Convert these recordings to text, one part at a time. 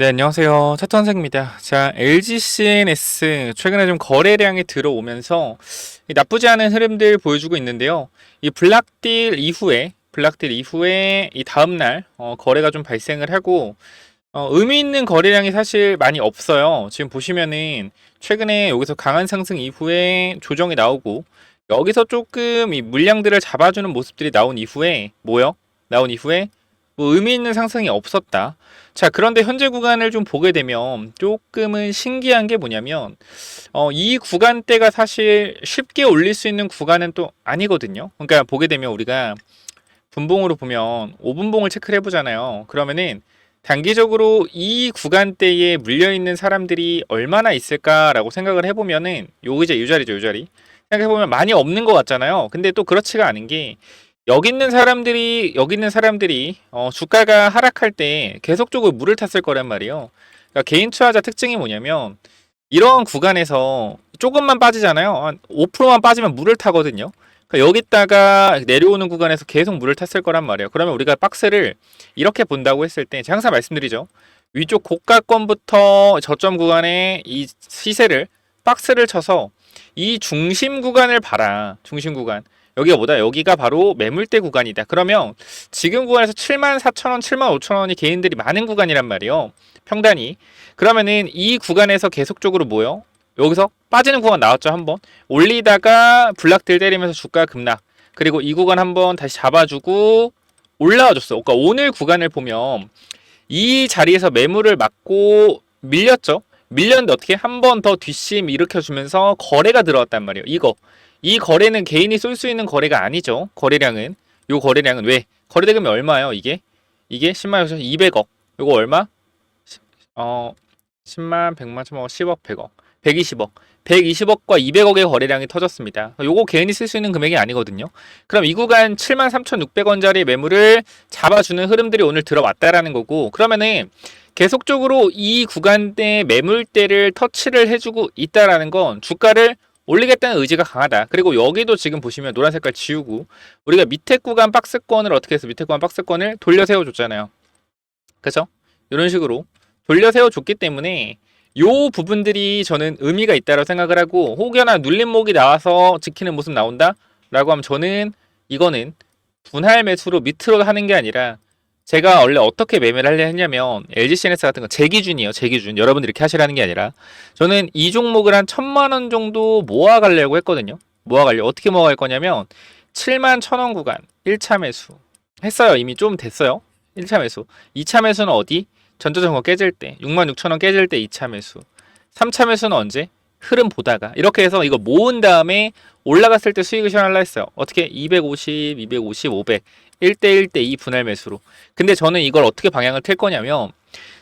네, 안녕하세요. 차천생입니다. 자, LG CNS 최근에 좀 거래량이 들어오면서 이 나쁘지 않은 흐름들 보여주고 있는데요. 이 블락딜 이후에 블락딜 이후에 이 다음 날 어, 거래가 좀 발생을 하고 어, 의미 있는 거래량이 사실 많이 없어요. 지금 보시면은 최근에 여기서 강한 상승 이후에 조정이 나오고 여기서 조금 이 물량들을 잡아주는 모습들이 나온 이후에 뭐요? 나온 이후에 뭐 의미 있는 상승이 없었다. 자, 그런데 현재 구간을 좀 보게 되면 조금은 신기한 게 뭐냐면, 어, 이 구간대가 사실 쉽게 올릴 수 있는 구간은 또 아니거든요. 그러니까 보게 되면 우리가 분봉으로 보면 5분봉을 체크를 해보잖아요. 그러면은 단기적으로 이 구간대에 물려있는 사람들이 얼마나 있을까라고 생각을 해보면은 요 이제 요 자리죠, 요 자리. 생각해보면 많이 없는 것 같잖아요. 근데 또 그렇지가 않은 게 여기 있는 사람들이 여기 있는 사람들이 어, 주가가 하락할 때 계속적으로 물을 탔을 거란 말이에요. 그러니까 개인 투자자 특징이 뭐냐면 이러한 구간에서 조금만 빠지잖아요. 한 5%만 빠지면 물을 타거든요. 그러니까 여기다가 내려오는 구간에서 계속 물을 탔을 거란 말이에요. 그러면 우리가 박스를 이렇게 본다고 했을 때 제가 항상 말씀드리죠. 위쪽 고가권부터 저점 구간에 이 시세를 박스를 쳐서 이 중심 구간을 봐라. 중심 구간. 여기가 뭐다? 여기가 바로 매물대 구간이다. 그러면 지금 구간에서 7만 4천 원, 7만 5천 원이 개인들이 많은 구간이란 말이에요. 평단이. 그러면은 이 구간에서 계속적으로 뭐요? 여기서 빠지는 구간 나왔죠, 한번. 올리다가 블락들 때리면서 주가 급락. 그리고 이 구간 한번 다시 잡아주고 올라와 줬어. 그러니까 오늘 구간을 보면 이 자리에서 매물을 맞고 밀렸죠. 밀렸는데 어떻게 한 번 더 뒷심 일으켜주면서 거래가 들어왔단 말이에요. 이거 이 거래는 개인이 쏠 수 있는 거래가 아니죠. 거래량은 요 거래량은 왜 거래 대금이 얼마예요? 이게 이게 10만 200억. 요거 얼마? 어 10만 100만 1000억 10억 100억 120억 120억과 200억의 거래량이 터졌습니다. 요거 개인이 쓸 수 있는 금액이 아니거든요. 그럼 이 구간 7만 3,600원짜리 매물을 잡아주는 흐름들이 오늘 들어왔다라는 거고 그러면은 계속적으로 이 구간대 매물대를 터치를 해주고 있다라는 건 주가를 올리겠다는 의지가 강하다. 그리고 여기도 지금 보시면 노란 색깔 지우고 우리가 밑에 구간 박스권을 어떻게 해서 밑에 구간 박스권을 돌려 세워 줬잖아요. 그죠? 이런 식으로 돌려 세워 줬기 때문에 요 부분들이 저는 의미가 있다고 생각을 하고 혹여나 눌림목이 나와서 지키는 모습 나온다 라고 하면 저는 이거는 분할 매수로 밑으로 하는 게 아니라 제가 원래 어떻게 매매를 하려 했냐면 LG CNS 같은 거 제 기준이에요. 제 기준. 여러분들 이렇게 하시라는 게 아니라 저는 이 종목을 한 천만 원 정도 모아가려고 했거든요. 모아가려고 어떻게 모아갈 거냐면 7만 천 원 구간 1차 매수 했어요. 이미 좀 됐어요. 1차 매수. 2차 매수는 어디? 전자정거 깨질 때 6만 6천 원 깨질 때 2차 매수. 3차 매수는 언제? 흐름 보다가 이렇게 해서 이거 모은 다음에 올라갔을 때 수익을 실현하려 했어요. 어떻게? 250, 250, 500 1대 1대 2 분할 매수로. 근데 저는 이걸 어떻게 방향을 틀 거냐면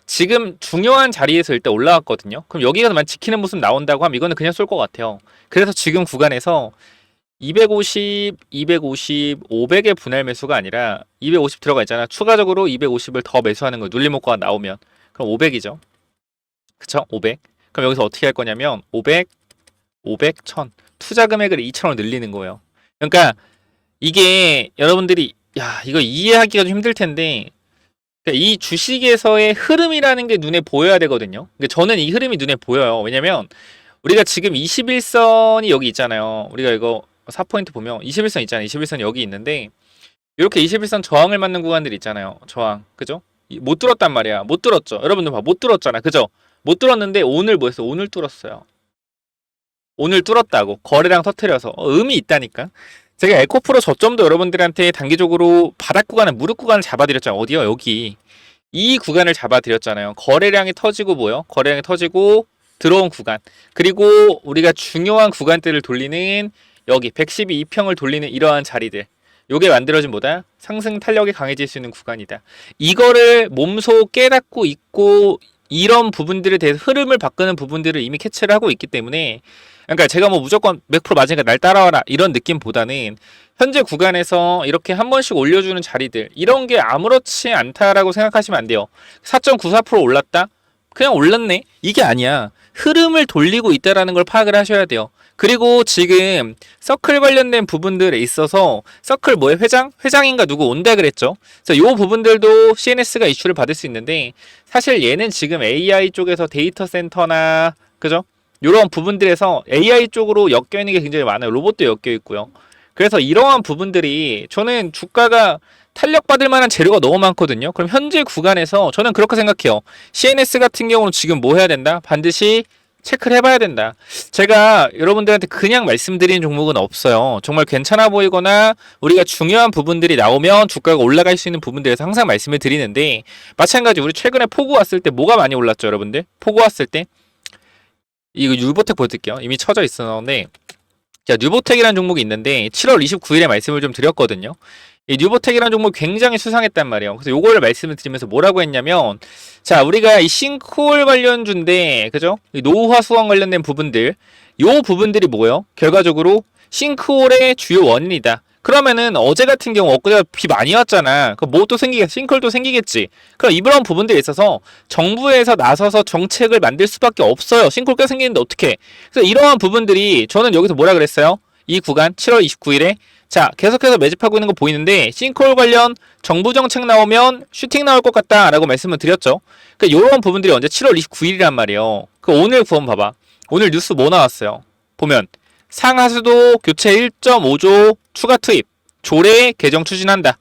지금 중요한 자리에서 일단 올라왔거든요. 그럼 여기가만 지키는 모습 나온다고 하면 이거는 그냥 쏠 것 같아요. 그래서 지금 구간에서 250, 250, 500의 분할 매수가 아니라 250 들어가 있잖아. 추가적으로 250을 더 매수하는 거예요. 눌림목가 나오면. 그럼 500이죠. 그쵸? 500. 그럼 여기서 어떻게 할 거냐면 500, 500, 1000. 투자 금액을 2,000원 늘리는 거예요. 그러니까 이게 여러분들이 야, 이거 이해하기가 좀 힘들 텐데 그러니까 이 주식에서의 흐름이라는 게 눈에 보여야 되거든요. 그러니까 저는 이 흐름이 눈에 보여요. 왜냐면 우리가 지금 21선이 여기 있잖아요. 우리가 이거 4포인트 보면 21선 있잖아요. 21선 여기 있는데 이렇게 21선 저항을 맞는 구간들 있잖아요. 저항. 그죠? 못 뚫었단 말이야. 못 뚫었죠. 여러분들 봐. 못 뚫었잖아. 그죠? 못 뚫었는데 오늘 뭐 했어? 오늘 뚫었어요. 오늘 뚫었다고. 거래량 터트려서. 어, 의미 있다니까. 제가 에코프로 저점도 여러분들한테 단기적으로 바닥 구간을 무릎 구간을 잡아드렸잖아요. 어디요? 여기. 이 구간을 잡아드렸잖아요. 거래량이 터지고 뭐요? 거래량이 터지고 들어온 구간. 그리고 우리가 중요한 구간대를 돌리는 여기 112평을 돌리는 이러한 자리들. 요게 만들어진 뭐다? 상승 탄력이 강해질 수 있는 구간이다. 이거를 몸소 깨닫고 있고 이런 부분들에 대해서 흐름을 바꾸는 부분들을 이미 캐치를 하고 있기 때문에 그러니까 제가 뭐 무조건 100% 맞으니까 날 따라와라 이런 느낌보다는 현재 구간에서 이렇게 한 번씩 올려주는 자리들 이런 게 아무렇지 않다라고 생각하시면 안 돼요. 4.94% 올랐다? 그냥 올랐네? 이게 아니야. 흐름을 돌리고 있다라는 걸 파악을 하셔야 돼요. 그리고 지금 서클 관련된 부분들에 있어서 서클 뭐에 회장? 회장인가 누구 온다 그랬죠. 그래서 요 부분들도 CNS가 이슈를 받을 수 있는데 사실 얘는 지금 AI 쪽에서 데이터 센터나 그죠? 요런 부분들에서 AI 쪽으로 엮여 있는 게 굉장히 많아요. 로봇도 엮여 있고요. 그래서 이러한 부분들이 저는 주가가 탄력받을 만한 재료가 너무 많거든요. 그럼 현재 구간에서 저는 그렇게 생각해요. CNS 같은 경우는 지금 뭐 해야 된다? 반드시 체크를 해봐야 된다. 제가 여러분들한테 그냥 말씀드리는 종목은 없어요. 정말 괜찮아 보이거나 우리가 중요한 부분들이 나오면 주가가 올라갈 수 있는 부분들에서 항상 말씀을 드리는데 마찬가지 우리 최근에 포구 왔을 때 뭐가 많이 올랐죠, 여러분들? 포구 왔을 때 이거 유보텍 보여드릴게요. 이미 쳐져 있었는데 자, 뉴보텍이라는 종목이 있는데 7월 29일에 말씀을 좀 드렸거든요. 이 뉴보텍이라는 종목 굉장히 수상했단 말이에요. 그래서 요거를 말씀을 드리면서 뭐라고 했냐면 자, 우리가 이 싱크홀 관련주인데 그죠? 이 노후화 수원 관련된 부분들 요 부분들이 뭐예요? 결과적으로 싱크홀의 주요 원인이다. 그러면은 어제 같은 경우 엊그제 비 많이 왔잖아. 그럼 뭐 또 생기겠, 싱크홀도 생기겠지. 그럼 이런 부분들에 있어서 정부에서 나서서 정책을 만들 수밖에 없어요. 싱크홀 꽤 생기는데 어떻게? 그래서 이러한 부분들이 저는 여기서 뭐라 그랬어요? 이 구간 7월 29일에 자 계속해서 매집하고 있는 거 보이는데 싱크홀 관련 정부 정책 나오면 슈팅 나올 것 같다라고 말씀을 드렸죠. 그러니까 이런 부분들이 언제 7월 29일이란 말이에요. 그 오늘 구원 봐봐. 오늘 뉴스 뭐 나왔어요? 보면 상하수도 교체 1.5조 추가 투입, 조례 개정 추진한다.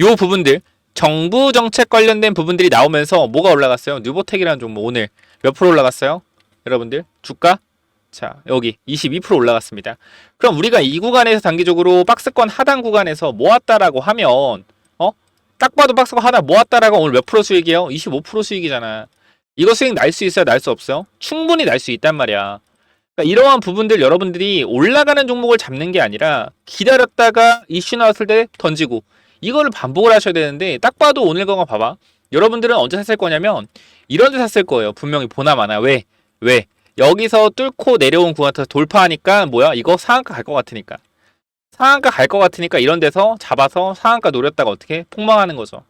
요 부분들 정부 정책 관련된 부분들이 나오면서 뭐가 올라갔어요? 뉴보텍이라는 종목 오늘 몇 프로 올라갔어요? 여러분들 주가 자 여기 22% 올라갔습니다. 그럼 우리가 이 구간에서 단기적으로 박스권 하단 구간에서 모았다라고 하면 어? 딱 봐도 박스권 하나 모았다라고 오늘 몇 프로 수익이에요? 25% 수익이잖아. 이거 수익 날 수 있어요? 날 수 없어요? 충분히 날 수 있단 말이야. 그러니까 이러한 부분들 여러분들이 올라가는 종목을 잡는 게 아니라 기다렸다가 이슈 나왔을 때 던지고 이거를 반복을 하셔야 되는데 딱 봐도 오늘 거가 봐봐. 여러분들은 언제 샀을 거냐면 이런 데 샀을 거예요. 분명히 보나 마나 왜? 왜? 여기서 뚫고 내려온 구간에서 돌파하니까 뭐야? 이거 상한가 갈 것 같으니까. 상한가 갈 것 같으니까 이런 데서 잡아서 상한가 노렸다가 어떻게 폭망하는 거죠.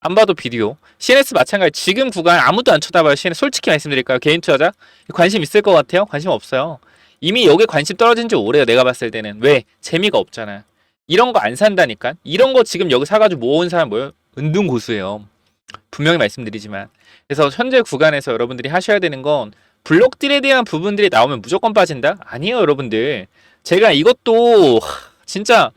안 봐도 비디오. CNS 마찬가지. 지금 구간 아무도 안 쳐다봐요. CNS 솔직히 말씀드릴까요? 개인 투자자 관심 있을 것 같아요? 관심 없어요. 이미 여기 관심 떨어진 지 오래요. 내가 봤을 때는 왜 재미가 없잖아. 이런 거 안 산다니까. 이런 거 지금 여기 사가지고 모은 사람 뭐예요? 은둔 고수예요. 분명히 말씀드리지만. 그래서 현재 구간에서 여러분들이 하셔야 되는 건 블록딜에 대한 부분들이 나오면 무조건 빠진다? 아니에요, 여러분들. 제가 이것도 하, 진짜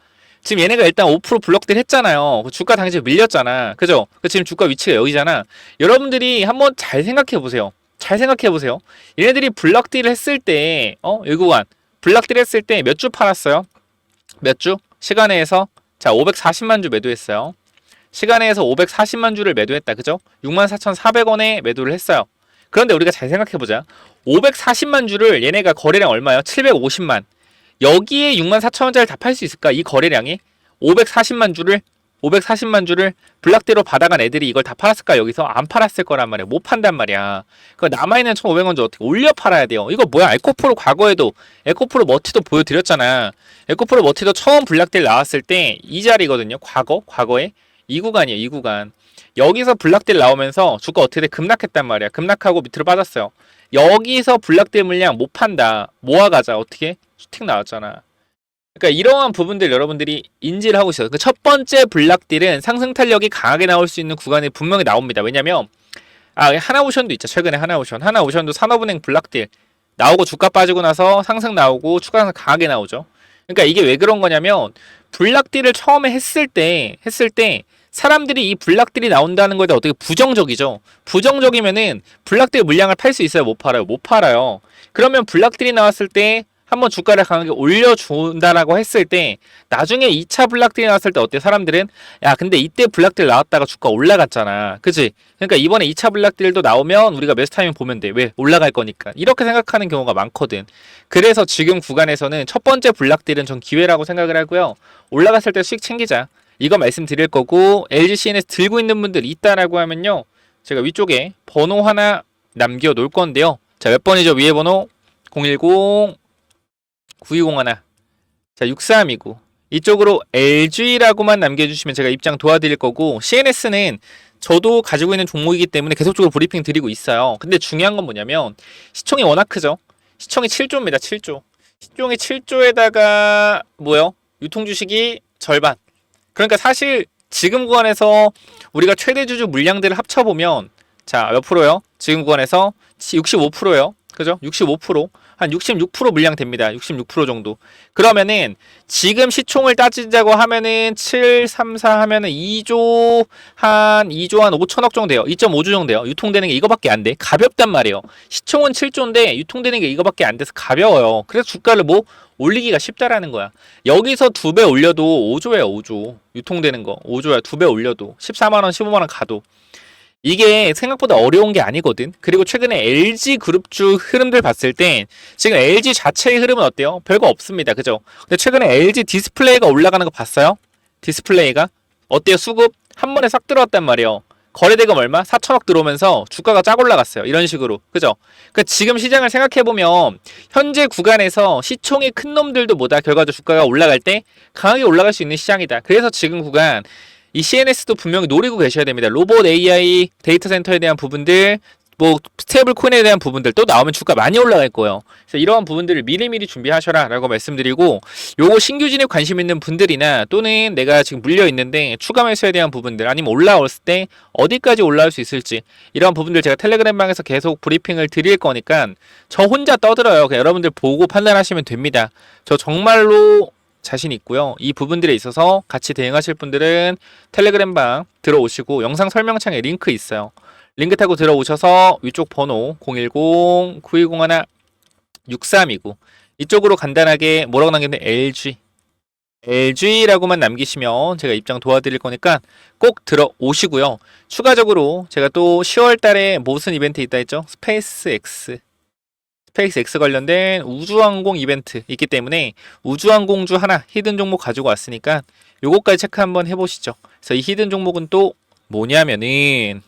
지금 얘네가 일단 5% 블록딜 했잖아요. 그 주가 당시에 밀렸잖아. 그죠? 그 지금 주가 위치가 여기잖아. 여러분들이 한번 잘 생각해 보세요. 잘 생각해 보세요. 얘네들이 블록딜을 했을 때, 어, 이 구간. 블록딜 했을 때 몇 주 팔았어요? 몇 주? 시간에서 자, 540만 주 매도했어요. 시간에서 540만 주를 매도했다. 그죠? 64,400원에 매도를 했어요. 그런데 우리가 잘 생각해 보자. 540만 주를 얘네가 거래량 얼마요? 750만. 여기에 6만 4천 원짜리 다 팔 수 있을까? 이 거래량이 540만 주를 540만 주를 블락대로 받아간 애들이 이걸 다 팔았을까? 여기서 안 팔았을 거란 말이야. 못 판단 말이야. 그 남아있는 1,500원 주 어떻게 올려 팔아야 돼요? 이거 뭐야? 에코프로 과거에도 에코프로 머티도 보여드렸잖아. 에코프로 머티도 처음 블락딜 나왔을 때 이 자리거든요. 과거 과거에 이 구간이에요. 이 구간. 여기서 블락딜 나오면서 주가 어떻게 돼? 급락했단 말이야. 급락하고 밑으로 빠졌어요. 여기서 블락딜 물량 못 판다. 모아가자. 어떻게? 슈팅 나왔잖아. 그러니까 이러한 부분들 여러분들이 인지를 하고 있어요. 그 첫 번째 블락딜은 상승 탄력이 강하게 나올 수 있는 구간이 분명히 나옵니다. 왜냐면 아 하나오션도 있죠. 최근에 하나오션, 하나오션도 산업은행 블락딜 나오고 주가 빠지고 나서 상승 나오고 추가 상승 강하게 나오죠. 그러니까 이게 왜 그런 거냐면 블락딜을 처음에 했을 때 했을 때 사람들이 이 블락딜이 나온다는 거에 대해 어떻게 부정적이죠. 부정적이면은 블락딜 물량을 팔 수 있어요. 못 팔아요. 못 팔아요. 그러면 블락딜이 나왔을 때 한번 주가를 강하게 올려준다라고 했을 때 나중에 2차 블락딜이 나왔을 때 어때 사람들은 야 근데 이때 블락딜 나왔다가 주가 올라갔잖아. 그지 그러니까 이번에 2차 블락딜도 나오면 우리가 타이밍 보면 돼. 왜? 올라갈 거니까. 이렇게 생각하는 경우가 많거든. 그래서 지금 구간에서는 첫 번째 블락딜은 전 기회라고 생각을 하고요. 올라갔을 때 수익 챙기자 이거 말씀드릴 거고 LG CNS 들고 있는 분들 있다라고 하면요 제가 위쪽에 번호 하나 남겨 놓을 건데요 자 몇 번이죠 위에 번호 010 9201. 자, 6329. 이쪽으로 LG라고만 남겨 주시면 제가 입장 도와드릴 거고 CNS는 저도 가지고 있는 종목이기 때문에 계속적으로 브리핑 드리고 있어요. 근데 중요한 건 뭐냐면 시총이 워낙 크죠. 시총이 7조입니다. 7조. 시총이 7조에다가 뭐요? 유통 주식이 절반. 그러니까 사실 지금 구간에서 우리가 최대 주주 물량들을 합쳐 보면 자, 몇 프로요? 지금 구간에서 65%요. 그죠? 65%. 한 66% 물량 됩니다. 66% 정도. 그러면은 지금 시총을 따지자고 하면은 7, 3, 4 하면은 2조 한 2조 한 5천억 정도 돼요. 2.5조 정도 돼요. 유통되는 게 이거밖에 안 돼. 가볍단 말이에요. 시총은 7조인데 유통되는 게 이거밖에 안 돼서 가벼워요. 그래서 주가를 뭐 올리기가 쉽다라는 거야. 여기서 두 배 올려도 5조예요, 5조. 유통되는 거. 5조야. 두 배 올려도 14만 원, 15만 원 가도 이게 생각보다 어려운 게 아니거든. 그리고 최근에 LG 그룹주 흐름들 봤을 땐 지금 LG 자체의 흐름은 어때요? 별거 없습니다. 그죠? 근데 최근에 LG 디스플레이가 올라가는 거 봤어요? 디스플레이가 어때요? 수급 한 번에 싹 들어왔단 말이에요. 거래대금 얼마? 4천억 들어오면서 주가가 쫙 올라갔어요. 이런 식으로. 그죠? 그러니까 지금 시장을 생각해 보면 현재 구간에서 시총이 큰 놈들도 보다 결과적으로 주가가 올라갈 때 강하게 올라갈 수 있는 시장이다. 그래서 지금 구간 이 CNS도 분명히 노리고 계셔야 됩니다. 로봇 AI 데이터 센터에 대한 부분들 뭐 스테이블 코인에 대한 부분들 또 나오면 주가 많이 올라갈 거예요. 그래서 이러한 부분들을 미리미리 준비하셔라라고 말씀드리고 요거 신규 진입 관심 있는 분들이나 또는 내가 지금 물려 있는데 추가 매수에 대한 부분들 아니면 올라왔을 때 어디까지 올라올 수 있을지 이러한 부분들 제가 텔레그램 방에서 계속 브리핑을 드릴 거니까 저 혼자 떠들어요. 여러분들 보고 판단하시면 됩니다. 저 정말로 자신 있고요. 이 부분들에 있어서 같이 대응하실 분들은 텔레그램 방 들어오시고 영상 설명창에 링크 있어요. 링크 타고 들어오셔서 위쪽 번호 010-9201-6329 이쪽으로 간단하게 뭐라고 남겼는데 LG LG라고만 남기시면 제가 입장 도와드릴 거니까 꼭 들어오시고요. 추가적으로 제가 또 10월 달에 무슨 이벤트 있다 했죠? 스페이스 X 스페이스 X 관련된 우주항공 이벤트 있기 때문에 우주항공주 하나 히든 종목 가지고 왔으니까 요거까지 체크 한번 해보시죠. 그래서 이 히든 종목은 또 뭐냐면은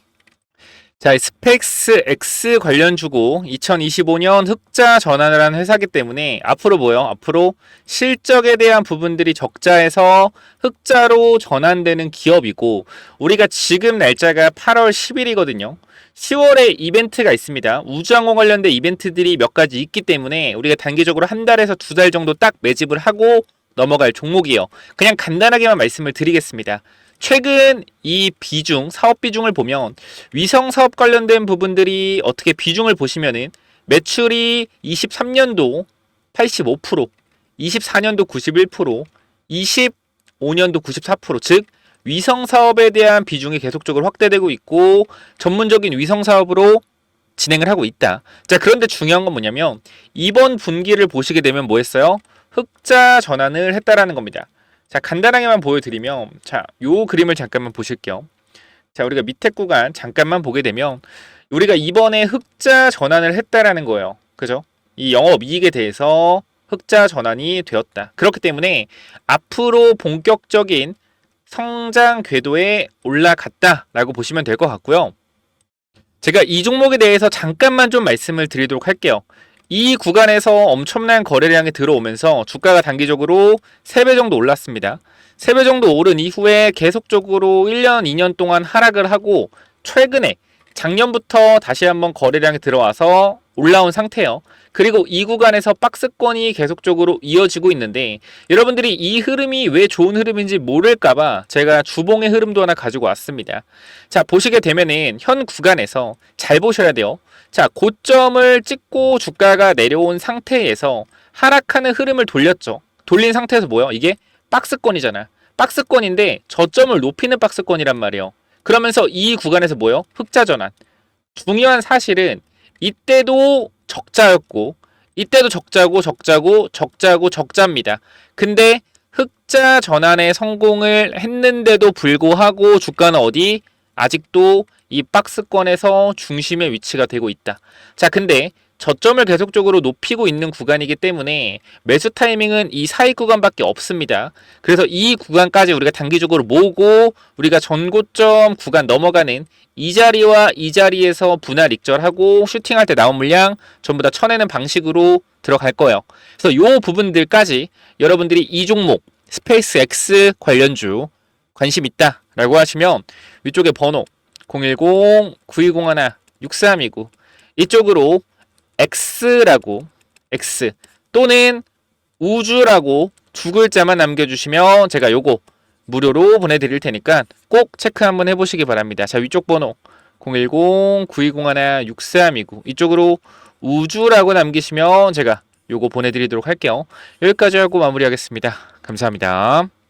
자, 이 스펙스 X 관련 주고 2025년 흑자 전환을 한 회사기 때문에 앞으로 뭐요? 앞으로 실적에 대한 부분들이 적자에서 흑자로 전환되는 기업이고 우리가 지금 날짜가 8월 10일이거든요. 10월에 이벤트가 있습니다. 우주항공 관련된 이벤트들이 몇 가지 있기 때문에 우리가 단기적으로 한 달에서 두 달 정도 딱 매집을 하고 넘어갈 종목이에요. 그냥 간단하게만 말씀을 드리겠습니다. 최근 이 비중, 사업 비중을 보면 위성 사업 관련된 부분들이 어떻게 비중을 보시면은 매출이 23년도 85%, 24년도 91%, 25년도 94%, 즉 위성 사업에 대한 비중이 계속적으로 확대되고 있고 전문적인 위성 사업으로 진행을 하고 있다. 자, 그런데 중요한 건 뭐냐면 이번 분기를 보시게 되면 뭐 했어요? 흑자 전환을 했다라는 겁니다. 자, 간단하게만 보여드리면, 자, 요 그림을 잠깐만 보실게요. 자, 우리가 밑에 구간 잠깐만 보게 되면, 우리가 이번에 흑자 전환을 했다라는 거예요. 그죠? 이 영업 이익에 대해서 흑자 전환이 되었다. 그렇기 때문에 앞으로 본격적인 성장 궤도에 올라갔다라고 보시면 될 것 같고요. 제가 이 종목에 대해서 잠깐만 좀 말씀을 드리도록 할게요. 이 구간에서 엄청난 거래량이 들어오면서 주가가 단기적으로 3배 정도 올랐습니다. 3배 정도 오른 이후에 계속적으로 1년, 2년 동안 하락을 하고 최근에 작년부터 다시 한번 거래량이 들어와서 올라온 상태예요. 그리고 이 구간에서 박스권이 계속적으로 이어지고 있는데 여러분들이 이 흐름이 왜 좋은 흐름인지 모를까봐 제가 주봉의 흐름도 하나 가지고 왔습니다. 자 보시게 되면은 현 구간에서 잘 보셔야 돼요. 자 고점을 찍고 주가가 내려온 상태에서 하락하는 흐름을 돌렸죠. 돌린 상태에서 뭐요? 이게 박스권이잖아. 박스권인데 저점을 높이는 박스권이란 말이에요. 그러면서 이 구간에서 뭐요? 흑자 전환. 중요한 사실은 이때도 적자였고 이때도 적자고 적자고 적자고 적자입니다. 근데 흑자 전환에 성공을 했는데도 불구하고 주가는 어디 아직도 이 박스권에서 중심의 위치가 되고 있다. 자, 근데 저점을 계속적으로 높이고 있는 구간이기 때문에 매수 타이밍은 이 사이 구간밖에 없습니다. 그래서 이 구간까지 우리가 단기적으로 모으고 우리가 전고점 구간 넘어가는 이 자리와 이 자리에서 분할 익절하고 슈팅할 때 나온 물량 전부 다 쳐내는 방식으로 들어갈 거예요. 그래서 요 부분들까지 여러분들이 이 종목 스페이스 X 관련주 관심 있다 라고 하시면 위쪽에 번호 010-9201-6329 이쪽으로 X라고 X 또는 우주라고 두 글자만 남겨주시면 제가 요거 무료로 보내드릴 테니까 꼭 체크 한번 해보시기 바랍니다. 자 위쪽 번호 010-9201-6329 이쪽으로 우주라고 남기시면 제가 요거 보내드리도록 할게요. 여기까지 하고 마무리하겠습니다. 감사합니다.